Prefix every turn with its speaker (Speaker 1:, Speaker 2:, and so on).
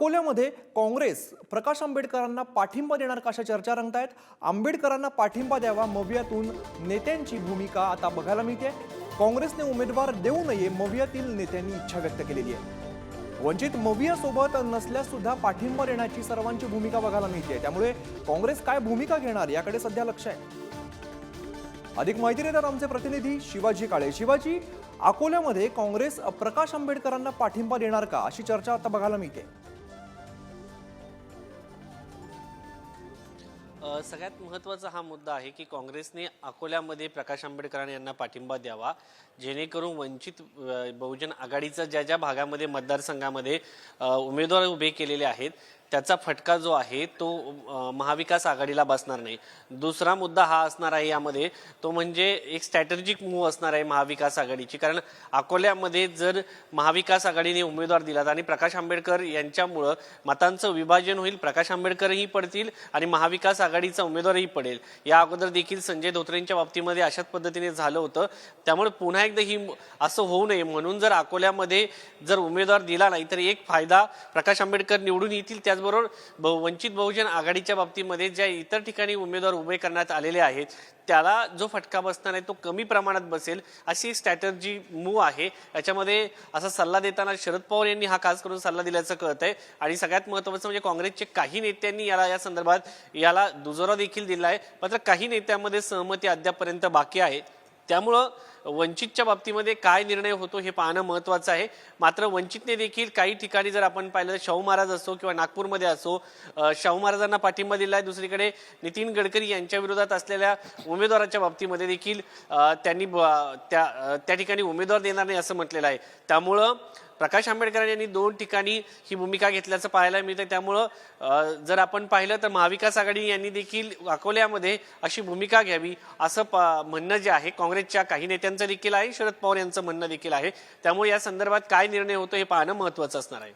Speaker 1: अकोल्यामध्ये काँग्रेस प्रकाश आंबेडकरांना पाठिंबा देणार का अशा चर्चा रंगतायत? आंबेडकरांना पाठिंबा द्यावा मवियातून नेत्यांची भूमिका आता बघायला मिळते. काँग्रेसने उमेदवार देऊ नये मवियातील नेत्यांनी इच्छा व्यक्त केलेली आहे. वंचित मवियासोबत नसल्यास सुद्धा पाठिंबा देण्याची सर्वांची भूमिका बघायला मिळते. त्यामुळे काँग्रेस काय भूमिका घेणार याकडे सध्या लक्ष आहे. अधिक माहिती देतात आमचे प्रतिनिधी शिवाजी काळे. शिवाजी अकोल्यामध्ये काँग्रेस प्रकाश आंबेडकरांना पाठिंबा देणार का अशी चर्चा आता बघायला मिळते.
Speaker 2: सगळ्यात महत्त्वाचा हा मुद्दा आहे की काँग्रेसने अकोल्यामध्ये प्रकाश आंबेडकर यांना पाठिंबा द्यावा जेणेकरून वंचित बहुजन आघाडीचा ज्या ज्या भागामध्ये मतदारसंघामध्ये उमेदवार उभे केलेले आहेत त्याचा फटका जो आहे तो महाविकास आघाडीला बसणार नाही. दुसरा मुद्दा हा असणार आहे यामध्ये तो म्हणजे एक स्ट्रॅटेजिक मूव असणार आहे महाविकास आघाडीची. कारण अकोल्यामध्ये जर महाविकास आघाडीने उमेदवार दिलात आणि प्रकाश आंबेडकर यांच्यामुळं मतांचं विभाजन होईल प्रकाश आंबेडकरही पडतील आणि महाविकास आघाडीचा उमेदवारही पडेल. या अगोदर देखील संजय धोत्रेंच्या बाबतीमध्ये अशाच पद्धतीने झालं होतं. त्यामुळे पुन्हा एकदा ही असं होऊ नये. म्हणून जर अकोल्यामध्ये जर उमेदवार दिला नाही तर एक फायदा प्रकाश आंबेडकर निवडून येतील त्याचबरोबर बहु- वंचित बहुजन आघाडीच्या बाबतीमध्ये ज्या इतर ठिकाणी उमेदवार उभे करण्यात आलेले आहेत त्याला जो फटका बसणार आहे तो कमी प्रमाणात बसेल अशी स्ट्रॅटर्जी मूव आहे. याच्यामध्ये असा सल्ला देताना शरद पवार यांनी हा खास करून सल्ला दिल्याचं कळत आहे आणि सगळ्यात महत्त्वाचं म्हणजे काँग्रेसचे काही नेत्यांनी याला या संदर्भात याला दुजोरा देखील दिला आहे मात्र काही नेत्यांमध्ये सहमती अद्यापपर्यंत बाकी आहे. त्यामुळं वंचितच्या बाबतीमध्ये काय निर्णय होतो हे पाहणं महत्त्वाचं आहे. मात्र वंचितने देखील काही ठिकाणी जर आपण पाहिलं तर शाहू महाराज असो किंवा नागपूरमध्ये असो शाहू महाराजांना पाठिंबा दिला आहे. दुसरीकडे नितीन गडकरी यांच्या विरोधात असलेल्या उमेदवाराच्या बाबतीमध्ये देखील त्यांनी ब- त्या त्या ठिकाणी उमेदवार देणार नाही असं म्हटलेलं आहे. त्यामुळं प्रकाश आंबेडकर यांनी दोन ठिकाणी ही भूमिका घेतल्याचं पाहायला मिळतं त्यामुळं जर आपण पाहिलं तर महाविकास आघाडी यांनी देखील अकोल्यामध्ये अशी भूमिका घ्यावी असं प म्हणणं जे आहे काँग्रेसच्या काही नेत्यांचं देखील आहे शरद पवार यांचं म्हणणं देखील आहे. त्यामुळे या संदर्भात काय निर्णय होतो हे पाहणं महत्त्वाचं असणार आहे.